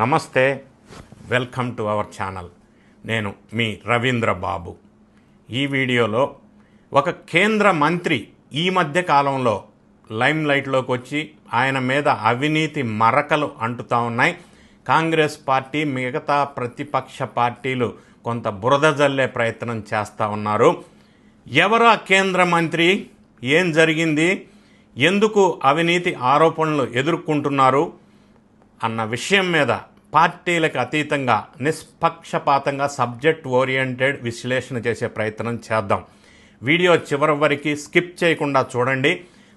నమస్తే welcome to our channel. నేను మీ రవీంద్ర బాబు. ఈ వీడియోలో ఒక కేంద్ర మంత్రి ఈ మధ్య కాలంలో లైమ్ లైట్లోకి వచ్చి ఆయన మీద అవినీతి మరకలు అంటుతా ఉన్నాయి. కాంగ్రెస్ పార్టీ మిగతా ప్రతిపక్ష పార్టీలు కొంత బురద జల్లే ప్రయత్నం చేస్తూ ఉన్నారు. ఎవరు ఆ కేంద్ర మంత్రి? ఏం జరిగింది? ఎందుకు అవినీతి ఆరోపణలు ఎదుర్కొంటున్నారు? అన్న విషయం మీద పార్టీలకు అతీతంగా నిష్పక్షపాతంగా సబ్జెక్ట్ ఓరియంటెడ్ విశ్లేషణ చేసే ప్రయత్నం చేద్దాం. వీడియో చివరి వరకు స్కిప్ చేయకుండా చూడండి.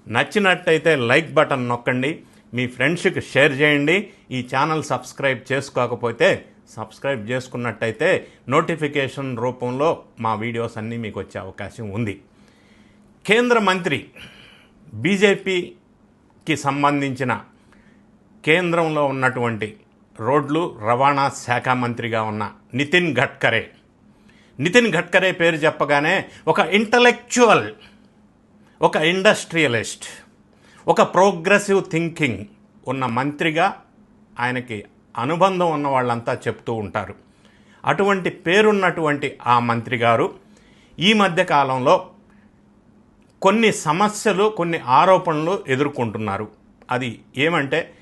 నచ్చినట్టయితే లైక్ బటన్ నొక్కండి. మీ ఫ్రెండ్స్కి షేర్ చేయండి. ఈ ఛానల్ సబ్స్క్రైబ్ చేసుకోకపోతే సబ్స్క్రైబ్ చేసుకున్నట్టయితే నోటిఫికేషన్ రూపంలో మా వీడియోస్ అన్నీ మీకు వచ్చే అవకాశం ఉంది. కేంద్ర మంత్రి బీజేపీకి సంబంధించిన కేంద్రంలో ఉన్నటువంటి రోడ్లు రవాణా శాఖ మంత్రిగా ఉన్న నితిన్ గడ్కరే. నితిన్ గడ్కరే పేరు చెప్పగానే ఒక ఇంటలెక్చువల్ ఒక ఇండస్ట్రియలిస్ట్ ఒక ప్రోగ్రెసివ్ థింకింగ్ ఉన్న మంత్రిగా ఆయనకి అనుబంధం ఉన్న వాళ్ళంతా చెప్తూ ఉంటారు. అటువంటి పేరున్నటువంటి ఆ మంత్రి గారు ఈ మధ్య కాలంలో కొన్ని సమస్యలు కొన్ని ఆరోపణలు ఎదుర్కొంటున్నారు. అది ఏమంటే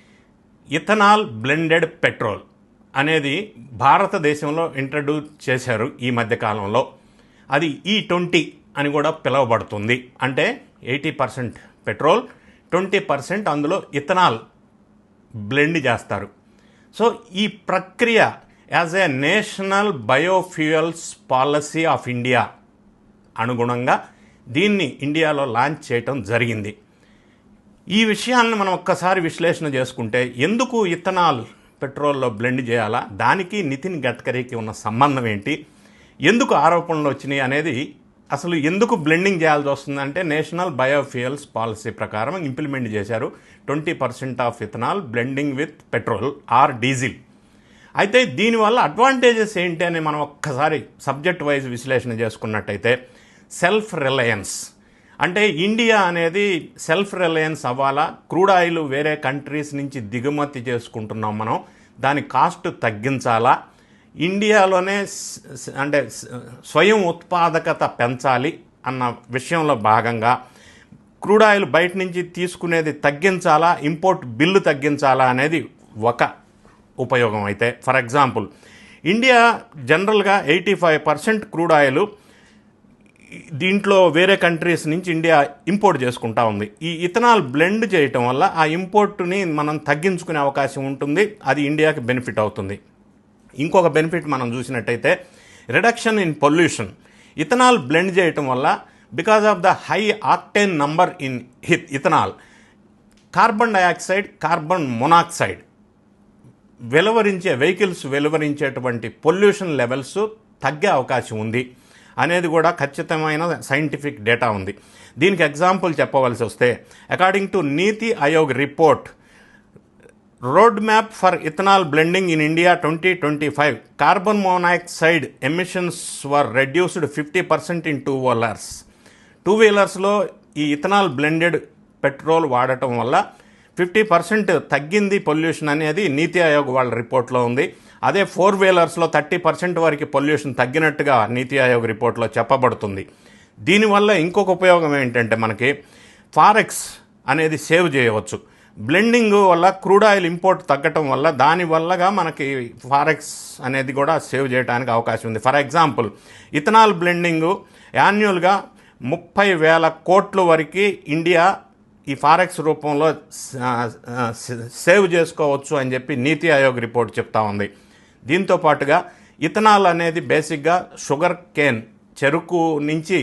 ఇథనాల్ బ్లెండెడ్ పెట్రోల్ అనేది భారతదేశంలో ఇంట్రడ్యూస్ చేశారు ఈ మధ్యకాలంలో అది e ఈ ట్వంటీ అని కూడా పిలువబడుతుంది. అంటే eighty percent petrol twenty percent అందులో ఇథనాల్ బ్లెండ్ చేస్తారు. సో ఈ ప్రక్రియ as a national biofuels policy of India అనుగుణంగా దీన్ని ఇండియాలో లాంచ్ చేయటం జరిగింది. ఈ విషయాలను మనం ఒక్కసారి విశ్లేషణ చేసుకుంటే ఎందుకు ఇథనాల్ పెట్రోల్లో బ్లెండ్ చేయాలా? దానికి నితిన్ గడ్కరీకి ఉన్న సంబంధం ఏంటి? ఎందుకు ఆరోపణలు వచ్చినాయి అనేది అసలు ఎందుకు బ్లెండింగ్ చేయాల్సి వస్తుందంటే నేషనల్ బయోఫ్యూయల్స్ పాలసీ ప్రకారం ఇంప్లిమెంట్ చేశారు. Twenty percent of ethanol blending with petrol or diesel. అయితే దీనివల్ల అడ్వాంటేజెస్ ఏంటి అని మనం ఒక్కసారి సబ్జెక్ట్ వైజ్ విశ్లేషణ చేసుకున్నట్టయితే సెల్ఫ్ రిలయన్స్ అంటే ఇండియా అనేది సెల్ఫ్ రిలయన్స్ అవ్వాలా? క్రూడ్ ఆయిల్ వేరే కంట్రీస్ నుంచి దిగుమతి చేసుకుంటున్నాం మనం. దాని కాస్ట్ తగ్గించాలా? ఇండియాలోనే అంటే స్వయం ఉత్పాదకత పెంచాలి అన్న విషయంలో భాగంగా క్రూడ్ ఆయిల్ బయట నుంచి తీసుకునేది తగ్గించాలా? ఇంపోర్ట్ బిల్లు తగ్గించాలా అనేది ఒక ఉపయోగం అయితే. ఫర్ ఎగ్జాంపుల్ ఇండియా జనరల్గా eighty five percent crude oil దీంట్లో వేరే కంట్రీస్ నుంచి ఇండియా ఇంపోర్ట్ చేసుకుంటా ఉంది. ఈ ఇథనాల్ బ్లెండ్ చేయటం వల్ల ఆ ఇంపోర్ట్ని మనం తగ్గించుకునే అవకాశం ఉంటుంది. అది ఇండియాకి బెనిఫిట్ అవుతుంది. ఇంకొక బెనిఫిట్ మనం చూసినట్టయితే reduction in pollution ethanol blend చేయటం వల్ల because of the high octane number in with ethanol carbon dioxide carbon monoxide వెలువరించే vehicles వెలువరించేటువంటి పొల్యూషన్ లెవెల్స్ తగ్గే అవకాశం ఉంది. అనేది కూడా ఖచ్చితమైన సైంటిఫిక్ డేటా ఉంది. దీనికి ఎగ్జాంపుల్ చెప్పవలసి వస్తే according to NITI Aayog report road map for ethanol blending in India twenty twenty five carbon monoxide emissions were reduced fifty percent in two wheelers two వీలర్స్లో ఈ ఇథనాల్ బ్లెండెడ్ పెట్రోల్ వాడటం వల్ల fifty percent తగ్గింది pollution అనేది నీతి ఆయోగ్ వాళ్ళ రిపోర్ట్లో ఉంది. అదే four వీలర్స్లో థర్టీ పర్సెంట్ వరకు పొల్యూషన్ తగ్గినట్టుగా నీతి ఆయోగ్ రిపోర్ట్లో చెప్పబడుతుంది. దీనివల్ల ఇంకొక ఉపయోగం ఏంటంటే మనకి ఫారెక్స్ అనేది సేవ్ చేయవచ్చు. బ్లెండింగ్ వల్ల క్రూడ్ ఆయిల్ ఇంపోర్ట్ తగ్గటం వల్ల దానివల్లగా మనకి ఫారెక్స్ అనేది కూడా సేవ్ చేయడానికి అవకాశం ఉంది. ఫర్ ఎగ్జాంపుల్ ఇథనాల్ బ్లెండింగ్ యాన్యువల్గా ముప్పై వేల కోట్ల వరకు ఇండియా ఈ ఫారెక్స్ రూపంలో సేవ్ చేసుకోవచ్చు అని చెప్పి నీతి ఆయోగ్ రిపోర్ట్ చెప్తా ఉంది. దీంతో పాటుగా ఇథనాల్ అనేది బేసిక్గా షుగర్ కేన్ చెరుకు నుంచి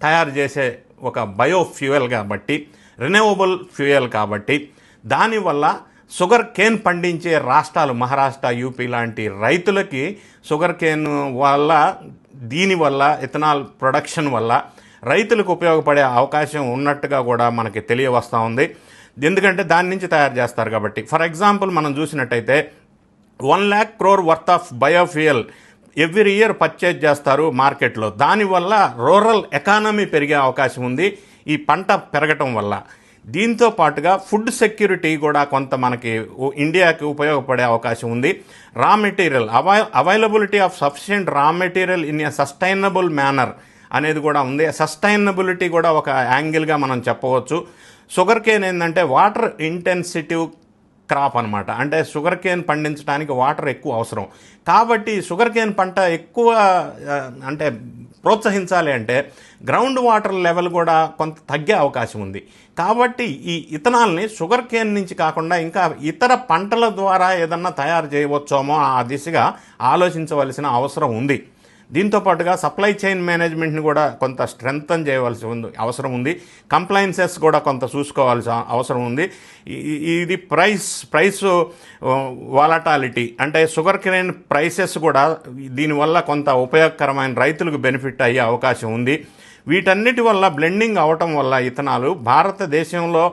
తయారు చేసే ఒక బయో ఫ్యూయల్ కాబట్టి రినూవబుల్ ఫ్యూయల్ కాబట్టి దానివల్ల షుగర్ కేన్ పండించే రాష్ట్రాలు మహారాష్ట్ర యూపీ లాంటి రైతులకి షుగర్ కేన్ వల్ల దీనివల్ల ఇథనాల్ ప్రొడక్షన్ వల్ల రైతులకు ఉపయోగపడే అవకాశం ఉన్నట్టుగా కూడా మనకి తెలియవస్తూ ఉంది. ఎందుకంటే దాని నుంచి తయారు చేస్తారు కాబట్టి. ఫర్ ఎగ్జాంపుల్ మనం చూసినట్టయితే one lakh crore worth of biofuel every year purchase చేస్తారు మార్కెట్లో. దానివల్ల రూరల్ ఎకానమీ పెరిగే అవకాశం ఉంది. ఈ పంట పెరగటం వల్ల. దీంతో పాటుగా ఫుడ్ సెక్యూరిటీ కూడా కొంత మనకి ఇండియాకి ఉపయోగపడే అవకాశం ఉంది. Raw material అవై availability of sufficient raw material in a sustainable manner అనేది కూడా ఉంది. సస్టైనబిలిటీ కూడా ఒక యాంగిల్గా మనం చెప్పవచ్చు. షుగర్ కేన్ ఏంటంటే వాటర్ ఇంటెన్సిటివ్ క్రాప్ అనమాట అంటే షుగర్ కేన్ పండించడానికి వాటర్ ఎక్కువ అవసరం. కాబట్టి షుగర్ కేన్ పంట ఎక్కువ అంటే ప్రోత్సహించాలి అంటే గ్రౌండ్ వాటర్ లెవెల్ కూడా కొంత తగ్గే అవకాశం ఉంది. కాబట్టి ఈ ఇథనాల్ని షుగర్ కేన్ నుంచి కాకుండా ఇంకా ఇతర పంటల ద్వారా ఏదన్నా తయారు చేయవచ్చేమో ఆ దిశగా ఆలోచించవలసిన అవసరం ఉంది. దీంతో పాటుగా సప్లై చైన్ మేనేజ్మెంట్ని కూడా కొంత స్ట్రెంగ్తన్ చేయవలసి ఉంది అవసరం ఉంది. కంప్లైన్సెస్ కూడా కొంత చూసుకోవాల్సిన అవసరం ఉంది. ఇది ప్రైస్ ప్రైస్ వాలటాలిటీ. అంటే షుగర్ కేన్ ప్రైసెస్ కూడా దీనివల్ల కొంత ఉపయోగకరమైన రైతులకు బెనిఫిట్ అయ్యే అవకాశం ఉంది. వీటన్నిటి వల్ల బ్లెండింగ్ అవటం వల్ల ఇథనాలు భారతదేశంలో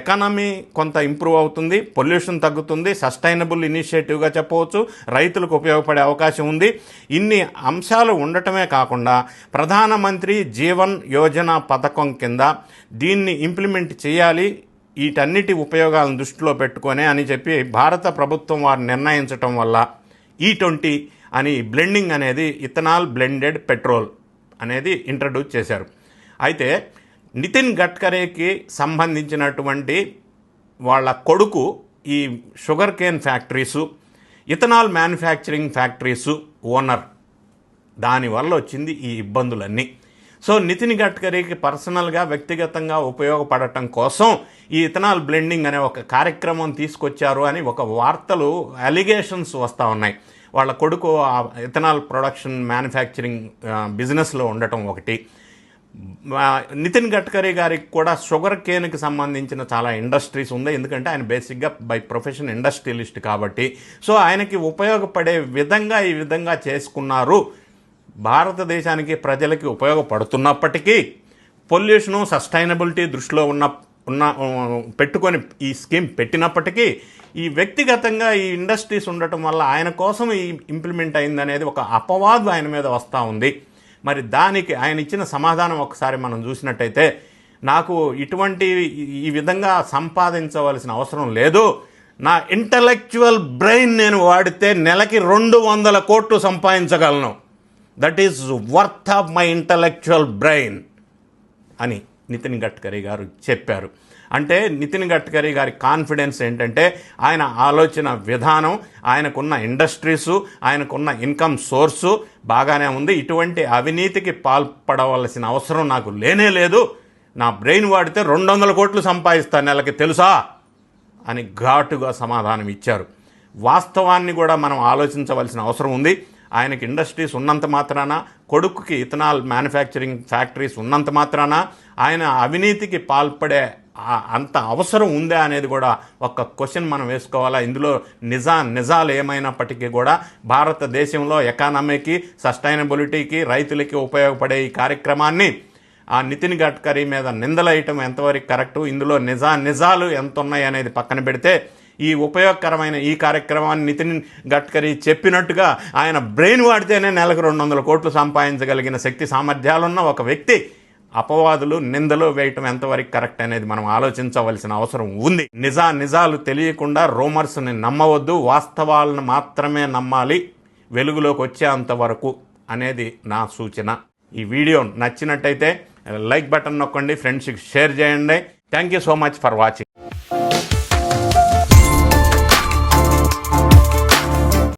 ఎకానమీ కొంత ఇంప్రూవ్ అవుతుంది పొల్యూషన్ తగ్గుతుంది సస్టైనబుల్ ఇనిషియేటివ్గా చెప్పవచ్చు రైతులకు ఉపయోగపడే అవకాశం ఉంది. ఇన్ని అంశాలు ఉండటమే కాకుండా ప్రధానమంత్రి జీవన్ యోజన పథకం కింద దీన్ని ఇంప్లిమెంట్ చేయాలి వీటన్నిటి ఉపయోగాలను దృష్టిలో పెట్టుకొనే అని చెప్పి భారత ప్రభుత్వం వారు నిర్ణయించటం వల్ల ఈ ట్వంటీ అని బ్లెండింగ్ అనేది ఇథనాల్ బ్లెండెడ్ పెట్రోల్ అనేది ఇంట్రడ్యూస్ చేశారు. అయితే నితిన్ గడ్కరీకి సంబంధించినటువంటి వాళ్ళ కొడుకు ఈ sugar cane factories ethanol manufacturing factories owner దానివల్ల వచ్చింది ఈ ఇబ్బందులన్నీ. సో నితిన్ గడ్కరీకి పర్సనల్గా వ్యక్తిగతంగా ఉపయోగపడటం కోసం ఈ ఇథనాల్ బ్లెండింగ్ అనే ఒక కార్యక్రమం తీసుకొచ్చారు అని ఒక వార్తలు అలిగేషన్స్ వస్తూ ఉన్నాయి. వాళ్ళ కొడుకు ఆ ఇథనాల్ ప్రొడక్షన్ మ్యానుఫ్యాక్చరింగ్ బిజినెస్లో ఉండటం ఒకటి. నితిన్ గడ్కరీ గారికి కూడా షుగర్ కేన్కి సంబంధించిన చాలా ఇండస్ట్రీస్ ఉంది. ఎందుకంటే ఆయన బేసిక్గా బై ప్రొఫెషన్ ఇండస్ట్రియలిస్ట్ కాబట్టి. సో ఆయనకి ఉపయోగపడే విధంగా ఈ విధంగా చేసుకున్నారు. భారతదేశానికి ప్రజలకి ఉపయోగపడుతున్నప్పటికీ పొల్యూషను సస్టైనబిలిటీ దృష్టిలో ఉన్న ఉన్న పెట్టుకొని ఈ స్కీమ్ పెట్టినప్పటికీ ఈ వ్యక్తిగతంగా ఈ ఇండస్ట్రీస్ ఉండటం వల్ల ఆయన కోసం ఈ ఇంప్లిమెంట్ అయిందనేది ఒక అపవాదు ఆయన మీద వస్తూ ఉంది. మరి దానికి ఆయన ఇచ్చిన సమాధానం ఒకసారి మనం చూసినట్టయితే నాకు ఇటువంటి ఈ- ఈ విధంగా సంపాదించవలసిన అవసరం లేదు. నా ఇంటలెక్చువల్ బ్రెయిన్ నేను వాడితే నెలకి రెండు వందల కోట్లు సంపాదించగలను. That is worth of my intellectual brain అని. నితిన్ గడ్కరీ గారు చెప్పారు. అంటే నితిన్ గడ్కరీ గారి కాన్ఫిడెన్స్ ఏంటంటే ఆయన ఆలోచన విధానం ఆయనకున్న ఇండస్ట్రీసు ఆయనకున్న ఇన్కమ్ సోర్సు బాగానే ఉంది. ఇటువంటి అవినీతికి పాల్పడవలసిన అవసరం నాకు లేనే లేదు. నా బ్రెయిన్ వాడితే రెండు వందల కోట్లు సంపాదిస్తాను నెలకి తెలుసా? అని ఘాటుగా సమాధానం ఇచ్చారు. వాస్తవాన్ని కూడా మనం ఆలోచించవలసిన అవసరం ఉంది. ఆయనకి ఇండస్ట్రీస్ ఉన్నంత మాత్రాన కొడుకుకి ఇథనాల్ మ్యానుఫ్యాక్చరింగ్ ఫ్యాక్టరీస్ ఉన్నంత మాత్రాన ఆయన అవినీతికి పాల్పడే అంత అవసరం ఉందా అనేది కూడా ఒక క్వశ్చన్ మనం వేసుకోవాలా. ఇందులో నిజా నిజాలు ఏమైనప్పటికీ కూడా భారతదేశంలో ఎకానమీకి సస్టైనబిలిటీకి రైతులకి ఉపయోగపడే ఈ కార్యక్రమాన్ని ఆ నితిన్ గడ్కరీ మీద నిందలేయటం ఎంతవరకు కరెక్టు? ఇందులో నిజా నిజాలు ఎంత ఉన్నాయి అనేది పక్కన పెడితే ఈ ఉపయోగకరమైన ఈ కార్యక్రమాన్ని నితిన్ గడ్కరీ చెప్పినట్టుగా ఆయన బ్రెయిన్ వాడితేనే నెలకు రెండు వందల కోట్లు సంపాదించగలిగిన శక్తి సామర్థ్యాలున్న ఒక వ్యక్తి అపవాదులు నిందలు వేయటం ఎంతవరకు కరెక్ట్ అనేది మనం ఆలోచించవలసిన అవసరం ఉంది. నిజా నిజాలు తెలియకుండా రూమర్స్ని నమ్మవద్దు వాస్తవాలను మాత్రమే నమ్మాలి వెలుగులోకి వచ్చేంత వరకు అనేది నా సూచన. ఈ వీడియో నచ్చినట్టయితే లైక్ బటన్ నొక్కండి ఫ్రెండ్స్కి షేర్ చేయండి. Thank you so much for watching.